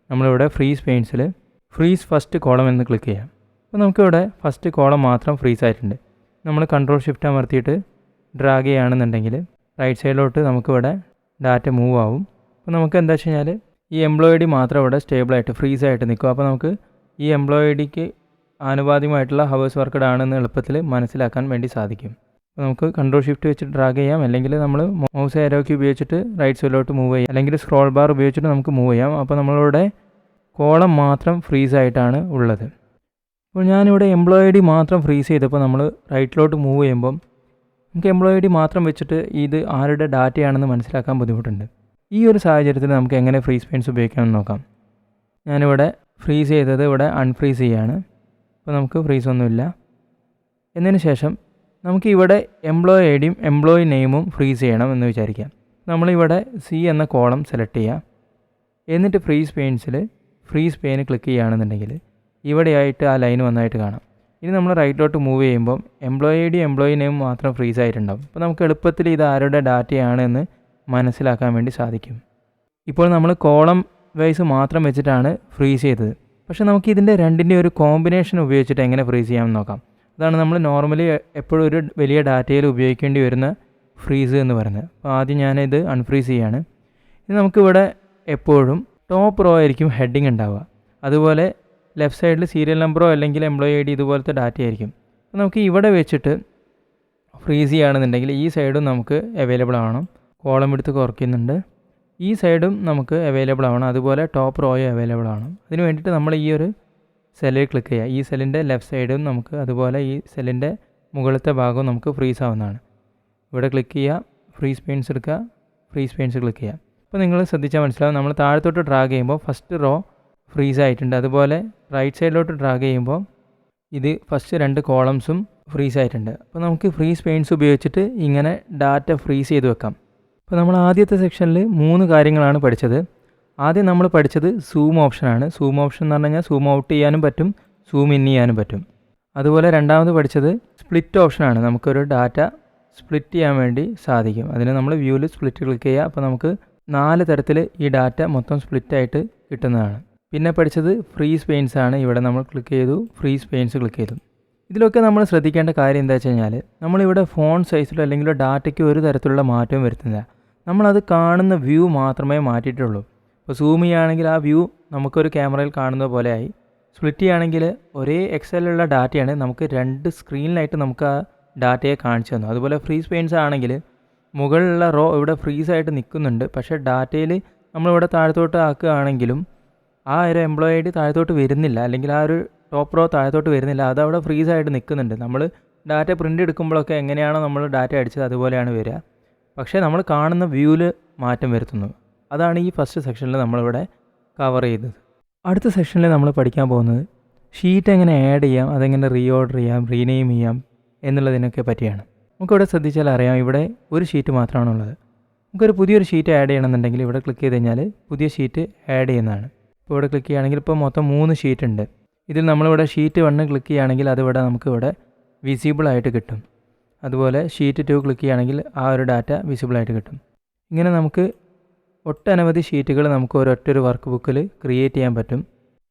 [SPEAKER 1] നമ്മളിവിടെ ഫ്രീസ് പെയിൻസിൽ ഫ്രീസ് ഫസ്റ്റ് കോളം എന്ന് ക്ലിക്ക് ചെയ്യാം. അപ്പോൾ നമുക്കിവിടെ ഫസ്റ്റ് കോളം മാത്രം ഫ്രീസ് ആയിട്ടുണ്ട്. നമ്മൾ കൺട്രോൾ ഷിഫ്റ്റ് അമർത്തിയിട്ട് ഡ്രാഗ് ചെയ്യുകയാണെന്നുണ്ടെങ്കിൽ റൈറ്റ് സൈഡിലോട്ട് നമുക്കിവിടെ ഡാറ്റ മൂവ് ആവും. അപ്പോൾ നമുക്ക് എന്താ വെച്ച് കഴിഞ്ഞാൽ ഈ എംപ്ലോയിഡി മാത്രം ഇവിടെ സ്റ്റേബിളായിട്ട് ഫ്രീസ് ആയിട്ട് നിൽക്കും. അപ്പോൾ നമുക്ക് ഈ എംപ്ലോയിഡിക്ക് ആനുപാതികമായിട്ടുള്ള ഹവേഴ്സ് വർക്കഡ് ആണെന്ന് എളുപ്പത്തിൽ മനസ്സിലാക്കാൻ വേണ്ടി സാധിക്കും. അപ്പോൾ നമുക്ക് കൺട്രോൾ ഷിഫ്റ്റ് വെച്ച് ഡ്രാഗ് ചെയ്യാം. അല്ലെങ്കിൽ നമ്മൾ മൗസ് ഏരോക്കി ഉപയോഗിച്ചിട്ട് റൈറ്റ് സൈഡിലോട്ട് മൂവ് ചെയ്യാം. അല്ലെങ്കിൽ സ്ക്രോൾ ബാർ ഉപയോഗിച്ചിട്ട് നമുക്ക് മൂവ് ചെയ്യാം. അപ്പോൾ നമ്മളിവിടെ കോളം മാത്രം ഫ്രീസ് ആയിട്ടാണ് ഉള്ളത്. അപ്പോൾ ഞാനിവിടെ എംപ്ലോയി ഡി മാത്രം ഫ്രീസ് ചെയ്തപ്പോൾ നമ്മൾ റൈറ്റിലോട്ട് മൂവ് ചെയ്യുമ്പം നമുക്ക് എംപ്ലോയി ഡി മാത്രം വെച്ചിട്ട് ഇത് ആരുടെ ഡാറ്റയാണെന്ന് മനസ്സിലാക്കാൻ ബുദ്ധിമുട്ടുണ്ട്. ഈ ഒരു സാഹചര്യത്തിൽ നമുക്ക് എങ്ങനെ ഫ്രീസ് പെയിൻസ് ഉപയോഗിക്കാമെന്ന് നോക്കാം. ഞാനിവിടെ ഫ്രീസ് ചെയ്തത് ഇവിടെ അൺഫ്രീസ് ചെയ്യാണ്. അപ്പോൾ നമുക്ക് ഫ്രീസ് ഒന്നുമില്ല. എന്നതിന് ശേഷം നമുക്ക് ഇവിടെ എംപ്ലോയി ഐ ഡിയും എംപ്ലോയി നെയിമും ഫ്രീസ് ചെയ്യണം എന്ന് വിചാരിക്കാം. നമ്മളിവിടെ സി എന്ന കോളം സെലക്ട് ചെയ്യുക എന്നിട്ട് ഫ്രീസ് പെയിൻസിൽ ഫ്രീസ് പെയിന് ക്ലിക്ക് ചെയ്യുകയാണെന്നുണ്ടെങ്കിൽ ഇവിടെയായിട്ട് ആ ലൈൻ വന്നായിട്ട് കാണാം. ഇനി നമ്മൾ റൈറ്റിലോട്ട് മൂവ് ചെയ്യുമ്പം employee I D employee name മാത്രം ഫ്രീസ് ആയിട്ടുണ്ടാവും. അപ്പോൾ നമുക്ക് എളുപ്പത്തിൽ ഇത് ആരുടെ ഡാറ്റയാണ് എന്ന് മനസ്സിലാക്കാൻ വേണ്ടി സാധിക്കും. ഇപ്പോൾ നമ്മൾ കോളം വൈസ് മാത്രം വെച്ചിട്ടാണ് ഫ്രീസ് ചെയ്തത്. പക്ഷേ നമുക്ക് ഇതിന്റെ രണ്ടിന്റെ ഒരു കോമ്പിനേഷൻ ഉപയോഗിച്ചിട്ട് എങ്ങനെ ഫ്രീസ് ചെയ്യാമെന്ന് നോക്കാം. അതാണ് നമ്മൾ നോർമലി എപ്പോഴും ഒരു വലിയ ഡാറ്റയിൽ ഉപയോഗിക്കേണ്ടി വരുന്ന ഫ്രീസ് എന്ന് പറയുന്നത്. അപ്പോൾ ആദ്യം ഞാനിത് അൺഫ്രീസ് ചെയ്യാണ്. ഇത് നമുക്കിവിടെ എപ്പോഴും ടോപ്പ് റോ ആയിരിക്കും ഹെഡിങ് ഉണ്ടാവുക. അതുപോലെ ലെഫ്റ്റ് സൈഡിൽ സീരിയൽ നമ്പറോ അല്ലെങ്കിൽ എംപ്ലോയി ഐ ഡി ഇതുപോലത്തെ ഡാറ്റ ആയിരിക്കും. അപ്പോൾ നമുക്ക് ഇവിടെ വെച്ചിട്ട് ഫ്രീസ് ചെയ്യുകയാണെന്നുണ്ടെങ്കിൽ ഈ സൈഡും നമുക്ക് അവൈലബിൾ ആവണം. കോളം എടുത്ത് കുറയ്ക്കുന്നുണ്ട്. ഈ സൈഡും നമുക്ക് അവൈലബിൾ ആവണം. അതുപോലെ ടോപ്പ് റോയും അവൈലബിൾ ആണ് അതിന് വേണ്ടിയിട്ട് നമ്മൾ ഈ ഒരു സെല്ലിൽ ക്ലിക്ക് ചെയ്യുക. ഈ സെല്ലിന്റെ ലെഫ്റ്റ് സൈഡും നമുക്ക് അതുപോലെ ഈ സെല്ലിന്റെ മുകളിലത്തെ ഭാഗവും നമുക്ക് ഫ്രീസ് ആവുന്നതാണ്. ഇവിടെ ക്ലിക്ക് ചെയ്യുക. ഫ്രീസ് പെയിൻസ് എടുക്കുക. ഫ്രീസ് പെയിൻസ് ക്ലിക്ക് ചെയ്യുക. അപ്പോൾ നിങ്ങൾ ശ്രദ്ധിച്ചാൽ മനസ്സിലാവും. നമ്മൾ താഴത്തോട്ട് ഡ്രാഗ് ചെയ്യുമ്പോൾ ഫസ്റ്റ് റോ ഫ്രീസ് ആയിട്ടുണ്ട് അതുപോലെ റൈറ്റ് സൈഡിലോട്ട് ഡ്രാഗ് ചെയ്യുമ്പോൾ ഇത് ഫസ്റ്റ് രണ്ട് കോളംസും ഫ്രീസ് ആയിട്ടുണ്ട് അപ്പോൾ നമുക്ക് ഫ്രീസ് പെയിൻസ് ഉപയോഗിച്ചിട്ട് ഇങ്ങനെ ഡാറ്റ ഫ്രീസ് ചെയ്ത് വെക്കാം. അപ്പോൾ നമ്മൾ ആദ്യത്തെ സെക്ഷനിൽ മൂന്ന് കാര്യങ്ങളാണ് പഠിച്ചത്. ആദ്യം നമ്മൾ പഠിച്ചത് സൂം ഓപ്ഷനാണ് സൂം ഓപ്ഷൻ എന്ന് പറഞ്ഞു കഴിഞ്ഞാൽ സൂം ഔട്ട് ചെയ്യാനും പറ്റും സൂം ഇൻ ചെയ്യാനും പറ്റും. അതുപോലെ രണ്ടാമത് പഠിച്ചത് സ്പ്ലിറ്റ് ഓപ്ഷനാണ് നമുക്കൊരു ഡാറ്റ സ്പ്ലിറ്റ് ചെയ്യാൻ വേണ്ടി സാധിക്കും. അതിന് നമ്മൾ വ്യൂവിൽ സ്പ്ലിറ്റ് ക്ലിക്ക് ചെയ്യുക. അപ്പോൾ നമുക്ക് നാല് തരത്തിൽ ഈ ഡാറ്റ മൊത്തം സ്പ്ലിറ്റ് ആയിട്ട് കിട്ടുന്നതാണ്. പിന്നെ പഠിച്ചത് ഫ്രീസ് പെയിൻസ് ആണ്. ഇവിടെ നമ്മൾ ക്ലിക്ക് ചെയ്തു ഫ്രീസ് പെയിൻസ് ക്ലിക്ക് ചെയ്തു. ഇതിലൊക്കെ നമ്മൾ ശ്രദ്ധിക്കേണ്ട കാര്യം എന്താ വെച്ച് കഴിഞ്ഞാൽ നമ്മളിവിടെ ഫോൺ സൈസിലോ അല്ലെങ്കിൽ ഡാറ്റയ്ക്ക് ഒരു തരത്തിലുള്ള മാറ്റവും വരുത്തുന്നില്ല. നമ്മളത് കാണുന്ന വ്യൂ മാത്രമേ മാറ്റിയിട്ടുള്ളൂ. ഇപ്പോൾ സൂം ചെയ്യുകയാണെങ്കിൽ ആ വ്യൂ നമുക്കൊരു ക്യാമറയിൽ കാണുന്ന പോലെയായി സ്പ്ലിറ്റ് ചെയ്യുകയാണെങ്കിൽ ഒരേ എക്സലുള്ള ഡാറ്റയാണ് നമുക്ക് രണ്ട് സ്ക്രീനിലായിട്ട് നമുക്ക് ആ ഡാറ്റയെ കാണിച്ചു തന്നു. അതുപോലെ ഫ്രീസ് പെയിൻസ് ആണെങ്കിൽ മുകളിലുള്ള റോ ഇവിടെ ഫ്രീസായിട്ട് നിൽക്കുന്നുണ്ട്. പക്ഷേ ഡാറ്റയിൽ നമ്മളിവിടെ താഴത്തോട്ട് ആക്കുകയാണെങ്കിലും ആ ഒരു എംപ്ലോയി ഐ ഡി താഴത്തോട്ട് വരുന്നില്ല. അല്ലെങ്കിൽ ആ ഒരു ടോപ്പ് റോ താഴത്തോട്ട് വരുന്നില്ല. അതവിടെ അവിടെ ഫ്രീസ് ആയിട്ട് നിൽക്കുന്നുണ്ട് നമ്മൾ ഡാറ്റ പ്രിന്റ് എടുക്കുമ്പോഴൊക്കെ എങ്ങനെയാണോ നമ്മൾ ഡാറ്റ അടിച്ചത് അതുപോലെയാണ് വരിക. പക്ഷേ നമ്മൾ കാണുന്ന വ്യൂവിൽ മാറ്റം വരുത്തുന്നു. അതാണ് ഈ ഫസ്റ്റ് സെക്ഷനിൽ നമ്മളിവിടെ കവർ ചെയ്തത് അടുത്ത സെക്ഷനിൽ നമ്മൾ പഠിക്കാൻ പോകുന്നത് ഷീറ്റ് എങ്ങനെ ആഡ് ചെയ്യാം അതെങ്ങനെ റീ ഓർഡർ ചെയ്യാം റീനെയിം ചെയ്യാം എന്നുള്ളതിനൊക്കെ പറ്റിയാണ്. നമുക്കിവിടെ ശ്രദ്ധിച്ചാൽ അറിയാം ഇവിടെ ഒരു ഷീറ്റ് മാത്രമാണുള്ളത്. നമുക്കൊരു പുതിയൊരു ഷീറ്റ് ആഡ് ചെയ്യണമെന്നുണ്ടെങ്കിൽ ഇവിടെ ക്ലിക്ക് ചെയ്ത് കഴിഞ്ഞാൽ പുതിയ ഷീറ്റ് ആഡ് ചെയ്യുന്നതാണ്. ഇപ്പോൾ ഇവിടെ ക്ലിക്ക് ചെയ്യുകയാണെങ്കിൽ ഇപ്പോൾ മൊത്തം മൂന്ന് ഷീറ്റ് ഉണ്ട്. ഇതിൽ നമ്മളിവിടെ ഷീറ്റ് വണ്ണ് ക്ലിക്ക് ചെയ്യുകയാണെങ്കിൽ അതിവിടെ നമുക്കിവിടെ വിസിബിൾ ആയിട്ട് കിട്ടും. അതുപോലെ ഷീറ്റ് ടു ക്ലിക്ക് ചെയ്യുകയാണെങ്കിൽ ആ ഒരു ഡാറ്റ വിസിബിൾ ആയിട്ട് കിട്ടും. ഇങ്ങനെ നമുക്ക് ഒട്ടനവധി ഷീറ്റുകൾ നമുക്ക് ഒരൊറ്റ ഒരു വർക്ക് ബുക്കിൽ ക്രിയേറ്റ് ചെയ്യാൻ പറ്റും.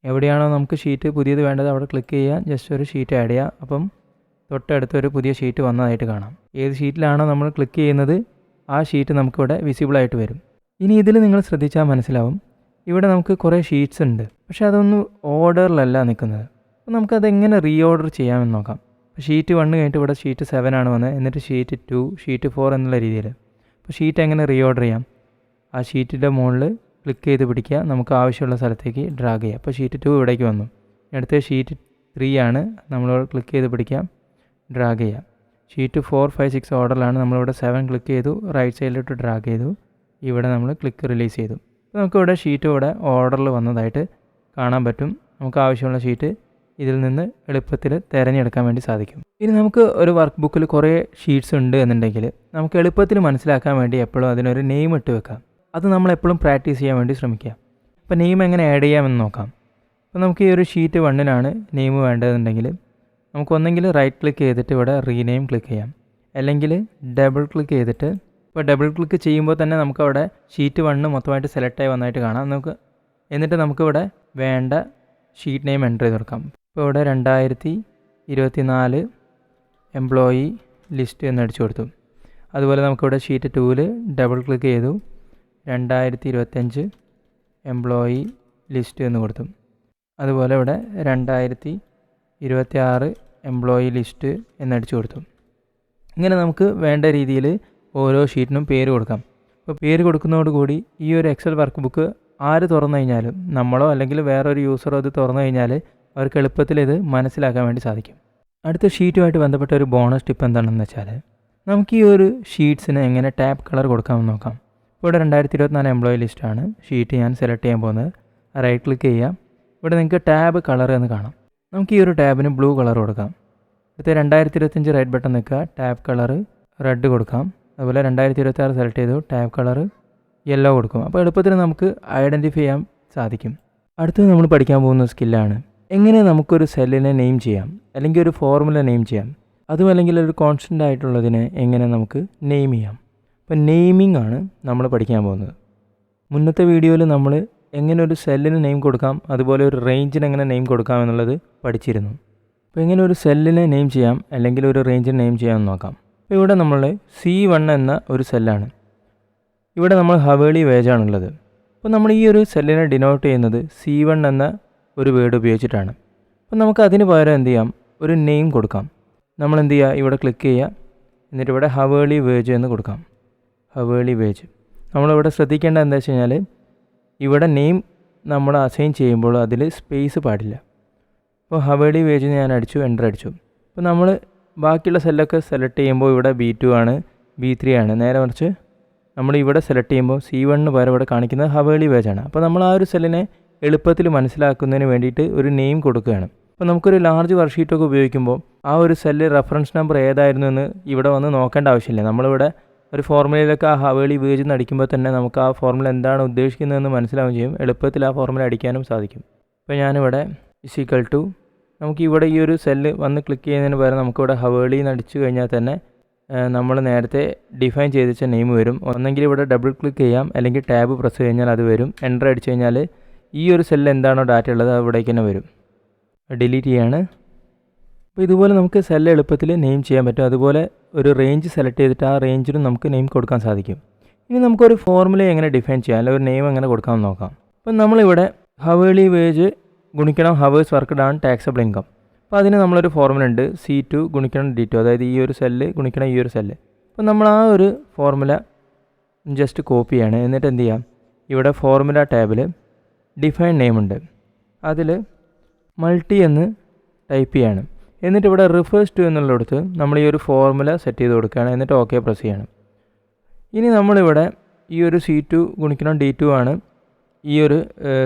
[SPEAKER 1] എവിടെയാണോ നമുക്ക് ഷീറ്റ് പുതിയത് വേണ്ടത് അവിടെ ക്ലിക്ക് ചെയ്യുക ജസ്റ്റ് ഒരു ഷീറ്റ് ആഡ് ചെയ്യുക അപ്പം തൊട്ടടുത്ത് ഒരു പുതിയ ഷീറ്റ് വന്നതായിട്ട് കാണാം. ഏത് ഷീറ്റിലാണോ നമ്മൾ ക്ലിക്ക് ചെയ്യുന്നത് ആ ഷീറ്റ് നമുക്കിവിടെ വിസിബിൾ ആയിട്ട് വരും. ഇനി ഇതിൽ നിങ്ങൾ ശ്രദ്ധിച്ചാൽ മനസ്സിലാവും. ഇവിടെ നമുക്ക് കുറേ ഷീറ്റ്സ് ഉണ്ട്. പക്ഷേ അതൊന്നും ഓർഡറിലല്ല നിൽക്കുന്നത്. അപ്പോൾ നമുക്കത് എങ്ങനെ റീ ഓർഡർ ചെയ്യാമെന്ന് നോക്കാം. ഷീറ്റ് വൺ കഴിഞ്ഞിട്ട് ഇവിടെ ഷീറ്റ് സെവൻ ആണ് വന്നത്. എന്നിട്ട് ഷീറ്റ് ടു ഷീറ്റ് ഫോർ എന്നുള്ള രീതിയിൽ. അപ്പോൾ ഷീറ്റ് എങ്ങനെ റീ ഓർഡർ ചെയ്യാം? ആ ഷീറ്റിന്റെ മുകളിൽ ക്ലിക്ക് ചെയ്ത് പിടിക്കുക. നമുക്ക് ആവശ്യമുള്ള സ്ഥലത്തേക്ക് ഡ്രാഗ് ചെയ്യാം അപ്പോൾ ഷീറ്റ് ടു ഇവിടേക്ക് വന്നു. അടുത്ത ഷീറ്റ് ത്രീ ആണ്. നമ്മൾ ക്ലിക്ക് ചെയ്ത് പിടിക്കാം. ഡ്രാഗ് ചെയ്യാം ഷീറ്റ് ഫോർ ഫൈവ് സിക്സ് ഓർഡറിലാണ് നമ്മളിവിടെ സെവൻ ക്ലിക്ക് ചെയ്തു. റൈറ്റ് സൈഡിലോട്ട് ഡ്രാഗ് ചെയ്തു. ഇവിടെ നമ്മൾ ക്ലിക്ക് റിലീസ് ചെയ്തു. നമുക്കിവിടെ ഷീറ്റ് ഇവിടെ ഓർഡറിൽ വന്നതായിട്ട് കാണാൻ പറ്റും. നമുക്ക് ആവശ്യമുള്ള ഷീറ്റ് ഇതിൽ നിന്ന് എളുപ്പത്തിൽ തിരഞ്ഞെടുക്കാൻ വേണ്ടി സാധിക്കും. ഇനി നമുക്ക് ഒരു വർക്ക് ബുക്കിൽ കുറേ ഷീറ്റ്സ് ഉണ്ട് എന്നുണ്ടെങ്കിൽ നമുക്ക് എളുപ്പത്തിൽ മനസ്സിലാക്കാൻ വേണ്ടി എപ്പോഴും അതിനൊരു നെയിം ഇട്ട് വെക്കാം. അത് നമ്മൾ എപ്പോഴും പ്രാക്ടീസ് ചെയ്യാൻ വേണ്ടി ശ്രമിക്കുക. അപ്പോൾ നെയിം എങ്ങനെ ആഡ് ചെയ്യാമെന്ന് നോക്കാം. അപ്പോൾ നമുക്ക് ഈ ഒരു ഷീറ്റ് വണ്ണിനാണ് നെയിം വേണ്ടതെന്നുണ്ടെങ്കിൽ നമുക്ക് ഒന്നെങ്കിൽ റൈറ്റ് ക്ലിക്ക് ചെയ്തിട്ട് ഇവിടെ റീനെയിം ക്ലിക്ക് ചെയ്യാം. അല്ലെങ്കിൽ ഡബിൾ ക്ലിക്ക് ചെയ്തിട്ട് ഇപ്പോൾ ഡബിൾ ക്ലിക്ക് ചെയ്യുമ്പോൾ തന്നെ നമുക്കവിടെ ഷീറ്റ് വണ്ണ് മൊത്തമായിട്ട് സെലക്ട് ആയി വന്നതായിട്ട് കാണാം. നമുക്ക് എന്നിട്ട് നമുക്കിവിടെ വേണ്ട ഷീറ്റ് നെയിം എന്റർ ചെയ്ത് കൊടുക്കാം. ഇപ്പോൾ ഇവിടെ രണ്ടായിരത്തി ഇരുപത്തി നാല് എംപ്ലോയി ലിസ്റ്റ് എന്ന് അടിച്ചു കൊടുത്തു. അതുപോലെ നമുക്കിവിടെ ഷീറ്റ് ടൂവിൽ ഡബിൾ ക്ലിക്ക് ചെയ്തു. രണ്ടായിരത്തി ഇരുപത്തഞ്ച് എംപ്ലോയി ലിസ്റ്റ് എന്ന് കൊടുത്തു. അതുപോലെ ഇവിടെ രണ്ടായിരത്തി ഇരുപത്തി ആറ് എംപ്ലോയി ലിസ്റ്റ് എന്നടിച്ചു കൊടുത്തു. ഇങ്ങനെ നമുക്ക് വേണ്ട രീതിയിൽ ഓരോ ഷീറ്റിനും പേര് കൊടുക്കാം. അപ്പോൾ പേര് കൊടുക്കുന്നതോടുകൂടി ഈ ഒരു എക്സൽ വർക്ക് ബുക്ക് ആര് തുറന്നു കഴിഞ്ഞാലും നമ്മളോ അല്ലെങ്കിൽ വേറൊരു യൂസറോ ഇത് തുറന്നു കഴിഞ്ഞാൽ അവർക്ക് എളുപ്പത്തിൽ ഇത് മനസ്സിലാക്കാൻ വേണ്ടി സാധിക്കും. അടുത്ത ഷീറ്റുമായിട്ട് ബന്ധപ്പെട്ട ഒരു ബോണസ് ടിപ്പ് എന്താണെന്ന് വെച്ചാൽ നമുക്ക് ഈ ഒരു ഷീറ്റ്സിന് എങ്ങനെ ടാപ്പ് കളർ കൊടുക്കാമെന്ന് നോക്കാം. ഇവിടെ രണ്ടായിരത്തി ഇരുപത്തിനാല് എംപ്ലോയി ലിസ്റ്റാണ് ഷീറ്റ് ഞാൻ സെലക്ട് ചെയ്യാൻ പോകുന്നത്. റൈറ്റ് ക്ലിക്ക് ചെയ്യാം. ഇവിടെ നിങ്ങൾക്ക് ടാബ് കളർ എന്ന് കാണാം. നമുക്ക് ഈ ഒരു ടാബിന് ബ്ലൂ കളർ കൊടുക്കാം. അടുത്ത രണ്ടായിരത്തി ഇരുപത്തഞ്ച് റൈറ്റ് ബട്ടൺ നിൽക്കുക. ടാബ് കളർ റെഡ് കൊടുക്കാം. അതുപോലെ രണ്ടായിരത്തി ഇരുപത്തി ആറ് സെലക്ട് ചെയ്തു ടാബ് കളർ യെല്ലോ കൊടുക്കും. അപ്പോൾ എളുപ്പത്തിൽ നമുക്ക് ഐഡന്റിഫൈ ചെയ്യാൻ സാധിക്കും. അടുത്തത് നമ്മൾ പഠിക്കാൻ പോകുന്ന സ്കില്ലാണ് എങ്ങനെ നമുക്കൊരു സെല്ലിനെ നെയിം ചെയ്യാം? അല്ലെങ്കിൽ ഒരു ഫോർമുല നെയിം ചെയ്യാം? അതും അല്ലെങ്കിൽ ഒരു കോൺസ്റ്റന്റ് ആയിട്ടുള്ളതിനെ എങ്ങനെ നമുക്ക് നെയിം ചെയ്യാം? അപ്പോൾ നെയിമിംഗ് ആണ് നമ്മൾ പഠിക്കാൻ പോകുന്നത്. മുന്നത്തെ വീഡിയോയിൽ നമ്മൾ എങ്ങനെ ഒരു സെല്ലിന് നെയിം കൊടുക്കാം? അതുപോലെ ഒരു റേഞ്ചിന് എങ്ങനെ നെയിം കൊടുക്കാം എന്നുള്ളത് പഠിച്ചിരുന്നു. അപ്പോൾ എങ്ങനെ ഒരു സെല്ലിനെ നെയിം ചെയ്യാം? അല്ലെങ്കിൽ ഒരു റേഞ്ചിന് നെയിം ചെയ്യാമെന്ന് നോക്കാം. അപ്പോൾ ഇവിടെ നമ്മൾ സി വൺ എന്ന ഒരു സെല്ലാണ് ഇവിടെ നമ്മൾ ഹവേളി വേജാണുള്ളത്. അപ്പോൾ നമ്മൾ ഈ ഒരു സെല്ലിനെ ഡിനോട്ട് ചെയ്യുന്നത് സി വൺ എന്ന ഒരു വേർഡ് ഉപയോഗിച്ചിട്ടാണ്. അപ്പോൾ നമുക്ക് അതിന് പകരം എന്ത് ചെയ്യാം? ഒരു നെയിം കൊടുക്കാം. നമ്മൾ എന്ത് ചെയ്യുക? ഇവിടെ ക്ലിക്ക് ചെയ്യുക. എന്നിട്ട് ഇവിടെ ഹവേളി വേജ് എന്ന് കൊടുക്കാം. Hourly wage. നമ്മളിവിടെ ശ്രദ്ധിക്കേണ്ട എന്താ വെച്ച് കഴിഞ്ഞാൽ ഇവിടെ നെയിം നമ്മൾ അസൈൻ ചെയ്യുമ്പോൾ അതിൽ സ്പേസ് പാടില്ല. അപ്പോൾ ഹവേളി വേജ് ഞാൻ അടിച്ചു എന്റർ അടിച്ചു. അപ്പോൾ നമ്മൾ ബാക്കിയുള്ള സെല്ലൊക്കെ സെലക്ട് ചെയ്യുമ്പോൾ ഇവിടെ ബി ടു ആണ് ബി ത്രീ ആണ്. നേരെ മറിച്ച് നമ്മൾ ഇവിടെ സെലക്ട് ചെയ്യുമ്പോൾ സി വണ്ണിന് പകരം ഇവിടെ കാണിക്കുന്നത് ഹവേളി ആണ്. അപ്പോൾ നമ്മൾ ആ ഒരു സെല്ലിനെ എളുപ്പത്തിൽ മനസ്സിലാക്കുന്നതിന് വേണ്ടിയിട്ട് ഒരു നെയിം കൊടുക്കുകയാണ്. അപ്പോൾ നമുക്കൊരു ലാർജ് വർക്ക്ഷീറ്റൊക്കെ ഉപയോഗിക്കുമ്പോൾ ആ ഒരു സെല്ല് റെഫറൻസ് നമ്പർ ഏതായിരുന്നു എന്ന് ഇവിടെ വന്ന് നോക്കേണ്ട ആവശ്യമില്ല. നമ്മളിവിടെ ഒരു ഫോർമുലയിലൊക്കെ ആ ഹവേളി എന്ന് അടിക്കുമ്പോൾ തന്നെ നമുക്ക് ആ ഫോർമുല എന്താണ് ഉദ്ദേശിക്കുന്നതെന്ന് മനസ്സിലാവുകയും ചെയ്യും. എളുപ്പത്തിൽ ആ ഫോർമുല അടിക്കാനും സാധിക്കും. അപ്പോൾ ഞാനിവിടെ ഇസിക്കൽ ടു നമുക്ക് ഇവിടെ ഈ ഒരു സെല്ല് വന്ന് ക്ലിക്ക് ചെയ്യുന്നതിന് പകരം നമുക്കിവിടെ ഹവേളി എന്ന് അടിച്ചു കഴിഞ്ഞാൽ തന്നെ നമ്മൾ നേരത്തെ ഡിഫൈൻ ചെയ്ത് വെച്ച നെയിം വരും. ഒന്നെങ്കിൽ ഇവിടെ ഡബിൾ ക്ലിക്ക് ചെയ്യാം. അല്ലെങ്കിൽ ടാബ് പ്രസ് കഴിഞ്ഞാൽ അത് വരും. എന്റർ അടിച്ചു കഴിഞ്ഞാൽ ഈ ഒരു സെല്ലിൽ എന്താണോ ഡാറ്റ ഉള്ളത് അവിടേക്ക് തന്നെ വരും. ഡിലീറ്റ് ചെയ്യാണ്. അപ്പോൾ ഇതുപോലെ നമുക്ക് സെല്ല് എളുപ്പത്തിൽ നെയിം ചെയ്യാൻ പറ്റും. അതുപോലെ ഒരു റേഞ്ച് സെലക്ട് ചെയ്തിട്ട് ആ റേഞ്ചിനും നമുക്ക് നെയിം കൊടുക്കാൻ സാധിക്കും. ഇനി നമുക്കൊരു ഫോർമുല എങ്ങനെ ഡിഫൈൻ ചെയ്യാം? അല്ലെങ്കിൽ ഒരു നെയിം എങ്ങനെ കൊടുക്കാമെന്ന് നോക്കാം. അപ്പം നമ്മളിവിടെ ഹവേളി വേജ് ഗുണിക്കണം ഹവേഴ്സ് വർക്ക്ഡ് ഡാൺ ടാക്സബിൾ ഇൻകം അപ്പോൾ അതിന് നമ്മളൊരു ഫോർമുല ഉണ്ട് സി ടു ഗുണിക്കണം ഡി ടു അതായത് ഈ ഒരു സെല്ല് ഗുണിക്കണം ഈ ഒരു സെല്ല് അപ്പോൾ നമ്മൾ ആ ഒരു ഫോർമുല ജസ്റ്റ് കോപ്പി ചെയ്യാണ്. എന്നിട്ട് എന്ത് ചെയ്യാം? ഇവിടെ ഫോർമുല ടാബിൽ ഡിഫൈൻ നെയിം ഉണ്ട്. അതിൽ മൾട്ടി എന്ന് ടൈപ്പ് ചെയ്യാണ്. എന്നിട്ട് ഇവിടെ റിഫേഴ്സ് ടു എന്നുള്ളിടത്ത് നമ്മൾ ഈ ഒരു ഫോർമുല സെറ്റ് ചെയ്ത് കൊടുക്കുകയാണ്. എന്നിട്ട് ഓക്കെ പ്രസ് ചെയ്യണം. ഇനി നമ്മളിവിടെ ഈ ഒരു സി ടു ഗുണിക്കണം ഡി ടു ആണ്. ഈ ഒരു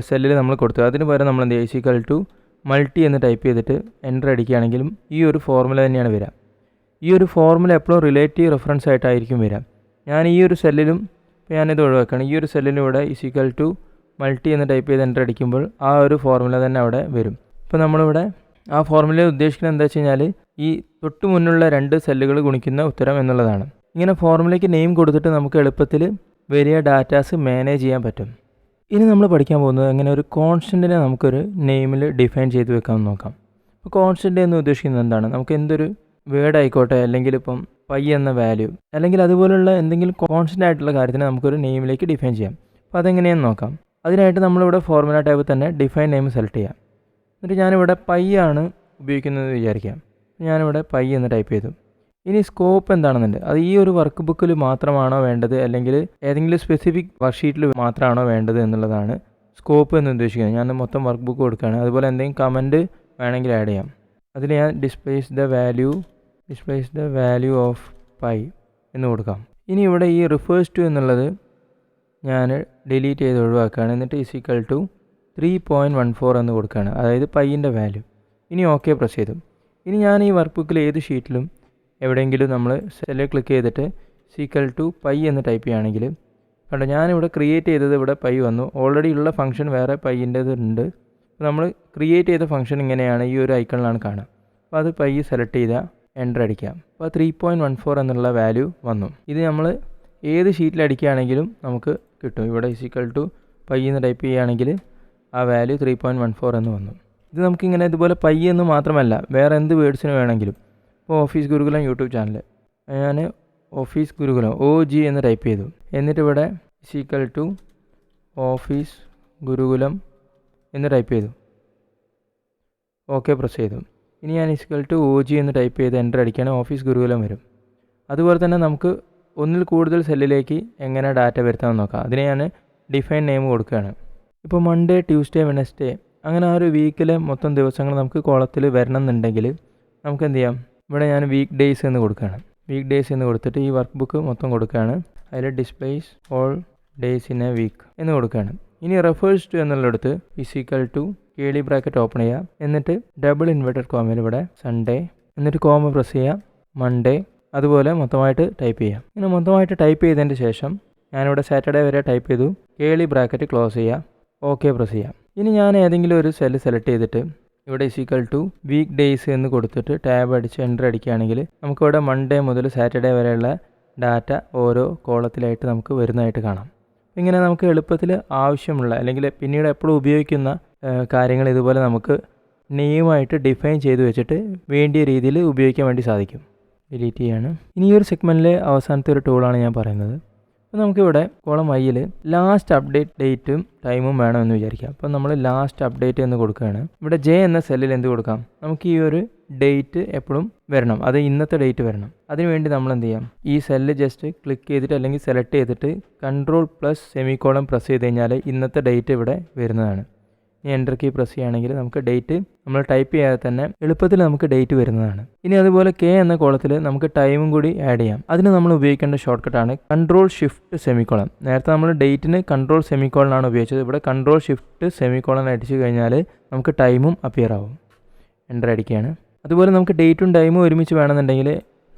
[SPEAKER 1] സെല്ലിൽ നമ്മൾ കൊടുത്തു. അതിന് പകരം നമ്മൾ എന്ത് ചെയ്യുക? ഈക്വൽ ടു മൾട്ടി എന്ന് ടൈപ്പ് ചെയ്തിട്ട് എന്റർ അടിക്കുകയാണെങ്കിലും ഈ ഒരു ഫോർമുല തന്നെയാണ് വരിക. ഈ ഒരു ഫോർമുല എപ്പോഴും റിലേറ്റീവ് റെഫറൻസ് ആയിട്ടായിരിക്കും വരിക. ഞാൻ ഈ ഒരു സെല്ലിലും ഞാനിത് ഒഴിവാക്കുകയാണ്. ഈ ഒരു സെല്ലിലും ഇവിടെ ഈക്വൽ ടു മൾട്ടി എന്ന് ടൈപ്പ് ചെയ്ത് എന്റർ അടിക്കുമ്പോൾ ആ ഒരു ഫോർമുല തന്നെ അവിടെ വരും. ഇപ്പോൾ നമ്മളിവിടെ ആ ഫോർമുലയിൽ ഉദ്ദേശിക്കുന്നത് എന്താ വെച്ച് കഴിഞ്ഞാൽ ഈ തൊട്ട് മുന്നുള്ള രണ്ട് സെല്ലുകൾ ഗുണിക്കുന്ന ഉത്തരം എന്നുള്ളതാണ്. ഇങ്ങനെ ഫോർമുലയ്ക്ക് നെയിം കൊടുത്തിട്ട് നമുക്ക് എളുപ്പത്തിൽ വലിയ ഡാറ്റാസ് മാനേജ് ചെയ്യാൻ പറ്റും. ഇനി നമ്മൾ പഠിക്കാൻ പോകുന്നത് എങ്ങനെ ഒരു കോൺസ്റ്റന്റിനെ നമുക്കൊരു നെയിമിൽ ഡിഫൈൻ ചെയ്ത് വെക്കാമെന്ന് നോക്കാം. അപ്പോൾ കോൺസ്റ്റന്റ് എന്ന് ഉദ്ദേശിക്കുന്നത് എന്താണ്? നമുക്ക് എന്തൊരു വേർഡ് ആയിക്കോട്ടെ അല്ലെങ്കിൽ ഇപ്പം പൈ എന്ന വാല്യൂ അല്ലെങ്കിൽ അതുപോലുള്ള എന്തെങ്കിലും കോൺസ്റ്റന്റ് ആയിട്ടുള്ള കാര്യത്തിനെ നമുക്കൊരു നെയിമിലേക്ക് ഡിഫൈൻ ചെയ്യാം. അപ്പോൾ അതെങ്ങനെയാണെന്ന് നോക്കാം. അതിനായിട്ട് നമ്മളിവിടെ ഫോർമുല ടൈപ്പ് തന്നെ ഡിഫൈൻ നെയിം സെലക്ട് ചെയ്യാം. എന്നിട്ട് ഞാനിവിടെ പൈ ആണ് ഉപയോഗിക്കുന്നത് വിചാരിക്കാം. ഞാനിവിടെ പൈ എന്ന് ടൈപ്പ് ചെയ്തു. ഇനി സ്കോപ്പ് എന്താണെന്നുണ്ട്? അത് ഈ ഒരു വർക്ക് ബുക്കിൽ മാത്രമാണോ വേണ്ടത്? അല്ലെങ്കിൽ ഏതെങ്കിലും സ്പെസിഫിക് വർക്ക് ഷീറ്റിൽ മാത്രമാണോ വേണ്ടത് എന്നുള്ളതാണ് സ്കോപ്പ് എന്ന് ഉദ്ദേശിക്കുന്നത്. ഞാൻ മൊത്തം വർക്ക് ബുക്ക് കൊടുക്കുകയാണ്. അതുപോലെ എന്തെങ്കിലും കമന്റ് വേണമെങ്കിൽ ആഡ് ചെയ്യാം. അതിൽ ഞാൻ displays the value displays the value of pi എന്ന് കൊടുക്കാം. ഇനി ഇവിടെ ഈ റിഫേഴ്സ് ടു എന്നുള്ളത് ഞാൻ ഡിലീറ്റ് ചെയ്ത് ഒഴിവാക്കുകയാണ്. എന്നിട്ട് is equal to three point one four എന്ന് കൊടുക്കുകയാണ്. അതായത് പൈയിന്റെ വാല്യൂ ഇനി ഓക്കെ പ്രസ് ചെയ്തു. ഇനി ഞാൻ ഈ വർക്ക് ബുക്കിൽ ഏത് ഷീറ്റിലും എവിടെയെങ്കിലും നമ്മൾ സെല്ലിൽ ക്ലിക്ക് ചെയ്തിട്ട് സീക്കൽ ടു പൈ എന്ന് ടൈപ്പ് ചെയ്യുകയാണെങ്കിൽ കണ്ടോ ഞാനിവിടെ ക്രിയേറ്റ് ചെയ്തത് ഇവിടെ പൈ വന്നു. ഓൾറെഡി ഉള്ള ഫംഗ്ഷൻ വേറെ പൈയിന്റേത് ഉണ്ട്. നമ്മൾ ക്രിയേറ്റ് ചെയ്ത ഫംഗ്ഷൻ ഇങ്ങനെയാണ് ഈ ഒരു ഐക്കണിലാണ് കാണുക. അപ്പോൾ അത് പൈ സെലക്ട് ചെയ്താൽ എന്റർ അടിക്കാം. അപ്പോൾ ത്രീ പോയിന്റ് വൺ ഫോർ എന്നുള്ള വാല്യൂ വന്നു. ഇത് നമ്മൾ ഏത് ഷീറ്റിൽ അടിക്കുകയാണെങ്കിലും നമുക്ക് കിട്ടും. ഇവിടെ ഇസിക്കൽ ടു പൈ എന്ന് ടൈപ്പ് ചെയ്യുകയാണെങ്കിൽ ആ value three point one four എന്ന് വന്നു. ഇത് നമുക്കിങ്ങനെ ഇതുപോലെ പൈ എന്ന് മാത്രമല്ല വേറെ എന്ത് വേർഡ്സിന് വേണമെങ്കിലും ഓഫീസ് ഗുരുകുലം യൂട്യൂബ് ചാനൽ. ഞാൻ ഓഫീസ് ഗുരുകുലം ഒ ജി എന്ന് ടൈപ്പ് ചെയ്തു. എന്നിട്ട് ഇവിടെ ഇസിക്കൽ ടു ഓഫീസ് ഗുരുകുലം എന്ന് ടൈപ്പ് ചെയ്തു. ഓക്കെ പ്രസ് ചെയ്തു. ഇനി ഞാൻ is equal to O G എന്ന് ടൈപ്പ് ചെയ്ത് എന്റർ അടിക്കുകയാണ് ഓഫീസ് ഗുരുകുലം വരും. അതുപോലെ തന്നെ നമുക്ക് ഒന്നിൽ കൂടുതൽ സെല്ലിലേക്ക് എങ്ങനെ ഡാറ്റ വരുത്താമെന്ന് നോക്കാം. അതിന് ഞാൻ ഡിഫൈൻ നെയിം കൊടുക്കുകയാണ്. ഇപ്പോൾ മൺഡേ ട്യൂസ്ഡേ വെനസ്ഡേ അങ്ങനെ ആ ഒരു വീക്കിലെ മൊത്തം ദിവസങ്ങൾ നമുക്ക് കോളത്തിൽ വരണം എന്നുണ്ടെങ്കിൽ നമുക്ക് എന്ത് ചെയ്യാം? ഇവിടെ ഞാൻ വീക്ക് ഡേയ്സ് എന്ന് കൊടുക്കുകയാണ്. വീക്ക് ഡേയ്സ് എന്ന് കൊടുത്തിട്ട് ഈ വർക്ക് ബുക്ക് മൊത്തം കൊടുക്കുകയാണ്. അതിൽ displays all days in a week എന്ന് കൊടുക്കുകയാണ്. ഇനി റെഫേഴ്സ് ടു എന്നുള്ളിടത്ത് is equal to curly bracket open ചെയ്യുക. എന്നിട്ട് ഡബിൾ ഇൻവെർട്ടഡ് കോമയിൽ ഇവിടെ സൺഡേ എന്നിട്ട് കോമ പ്രസ് ചെയ്യുക. മൺഡേ അതുപോലെ മൊത്തമായിട്ട് ടൈപ്പ് ചെയ്യാം ഇങ്ങനെ മൊത്തമായിട്ട് ടൈപ്പ് ചെയ്തതിന് ശേഷം ഞാനിവിടെ സാറ്റർഡേ വരെ ടൈപ്പ് ചെയ്തു. കേളി ബ്രാക്കറ്റ് ക്ലോസ് ചെയ്യുക. ഓക്കെ പ്രസ് ചെയ്യാം ഇനി ഞാൻ ഏതെങ്കിലും ഒരു സെല്ല് സെലക്ട് ചെയ്തിട്ട് ഇവിടെ ഇസിക്കൽ ടു വീക്ക് ഡേയ്സ് എന്ന് കൊടുത്തിട്ട് ടാബ് അടിച്ച് എന്റർ അടിക്കുകയാണെങ്കിൽ നമുക്കിവിടെ മൺഡേ മുതൽ സാറ്റർഡേ വരെയുള്ള ഡാറ്റ ഓരോ കോളത്തിലായിട്ട് നമുക്ക് വരുന്നതായിട്ട് കാണാം. ഇങ്ങനെ നമുക്ക് എളുപ്പത്തിൽ ആവശ്യമുള്ള അല്ലെങ്കിൽ പിന്നീട് എപ്പോഴും ഉപയോഗിക്കുന്ന കാര്യങ്ങൾ ഇതുപോലെ നമുക്ക് നെയ്യുമായിട്ട് ഡിഫൈൻ ചെയ്ത് വെച്ചിട്ട് വേണ്ടിയ രീതിയിൽ ഉപയോഗിക്കാൻ വേണ്ടി സാധിക്കും. ഡിലീറ്റ് ചെയ്യാണ്. ഇനി ഈ ഒരു സെഗ്മെന്റിലെ അവസാനത്തെ ഒരു ടൂളാണ് ഞാൻ പറയുന്നത്. അപ്പോൾ നമുക്കിവിടെ കോളം വൈയിൽ ലാസ്റ്റ് അപ്ഡേറ്റ് ഡേറ്റും ടൈമും വേണമെന്ന് വിചാരിക്കാം. അപ്പോൾ നമ്മൾ ലാസ്റ്റ് അപ്ഡേറ്റ് എന്ന് കൊടുക്കുകയാണ്. ഇവിടെ ജെ എന്ന സെല്ലിൽ എന്ത് കൊടുക്കാം? നമുക്ക് ഈ ഒരു ഡേറ്റ് എപ്പോഴും വരണം. അത് ഇന്നത്തെ ഡേറ്റ് വരണം. അതിനുവേണ്ടി നമ്മൾ എന്ത് ചെയ്യാം? ഈ സെല്ല് ജസ്റ്റ് ക്ലിക്ക് ചെയ്തിട്ട് അല്ലെങ്കിൽ സെലക്ട് ചെയ്തിട്ട് കൺട്രോൾ പ്ലസ് സെമിക്കോളം പ്രസ് ചെയ്ത് കഴിഞ്ഞാൽ ഇന്നത്തെ ഡേറ്റ് ഇവിടെ വരുന്നതാണ്. ഇനി എന്റർ കീ പ്രസ് ചെയ്യുകയാണെങ്കിൽ നമുക്ക് ഡേറ്റ് നമ്മൾ ടൈപ്പ് ചെയ്യാതെ തന്നെ എളുപ്പത്തിൽ നമുക്ക് ഡേറ്റ് വരുന്നതാണ്. ഇനി അതുപോലെ കെ എന്ന കോളത്തിൽ നമുക്ക് ടൈമും കൂടി ആഡ് ചെയ്യാം. അതിന് നമ്മൾ ഉപയോഗിക്കേണ്ട ഷോർട്ട് കട്ടാണ് കൺട്രോൾ ഷിഫ്റ്റ് സെമിക്കോളം നേരത്തെ നമ്മൾ ഡേറ്റിന് കൺട്രോൾ സെമിക്കോളനാണ് ഉപയോഗിച്ചത്. ഇവിടെ കൺട്രോൾ ഷിഫ്റ്റ് സെമിക്കോളൻ അടിച്ചു കഴിഞ്ഞാൽ നമുക്ക് ടൈമും അപ്പിയർ ആവും. എന്റർ അടിക്കുകയാണ്. അതുപോലെ നമുക്ക് ഡേറ്റും ടൈമും ഒരുമിച്ച് വേണമെന്നുണ്ടെങ്കിൽ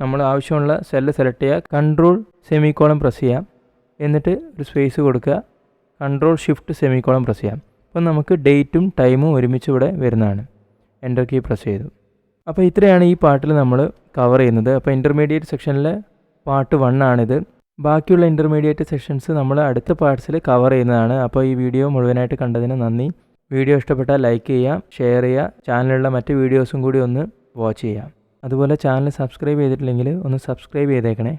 [SPEAKER 1] നമ്മൾ ആവശ്യമുള്ള സെല്ല് സെലക്ട് ചെയ്യുക കൺട്രോൾ സെമിക്കോളം പ്രസ് ചെയ്യാം. എന്നിട്ട് ഒരു സ്പേസ് കൊടുക്കുക. കൺട്രോൾ ഷിഫ്റ്റ് സെമിക്കോളം പ്രസ് ചെയ്യാം. അപ്പം നമുക്ക് ഡേറ്റും ടൈമും ഒരുമിച്ച് ഇവിടെ വരുന്നതാണ്. എന്റർ കീ പ്രസ് ചെയ്തു. അപ്പോൾ ഇത്രയാണ് ഈ പാട്ടിൽ നമ്മൾ കവർ ചെയ്യുന്നത്. അപ്പോൾ ഇന്റർമീഡിയറ്റ് സെക്ഷനിൽ പാർട്ട് വൺ ആണിത്. ബാക്കിയുള്ള ഇന്റർമീഡിയറ്റ് സെക്ഷൻസ് നമ്മൾ അടുത്ത പാർട്സിൽ കവർ ചെയ്യുന്നതാണ്. അപ്പോൾ ഈ വീഡിയോ മുഴുവനായിട്ട് കണ്ടതിന് നന്ദി. വീഡിയോ ഇഷ്ടപ്പെട്ടാൽ ലൈക്ക് ചെയ്യുക ഷെയർ ചെയ്യുക ചാനലിലുള്ള മറ്റ് വീഡിയോസും കൂടി ഒന്ന് വാച്ച് ചെയ്യുക. അതുപോലെ ചാനൽ സബ്സ്ക്രൈബ് ചെയ്തിട്ടില്ലെങ്കിൽ ഒന്ന് സബ്സ്ക്രൈബ് ചെയ്തേക്കണേ.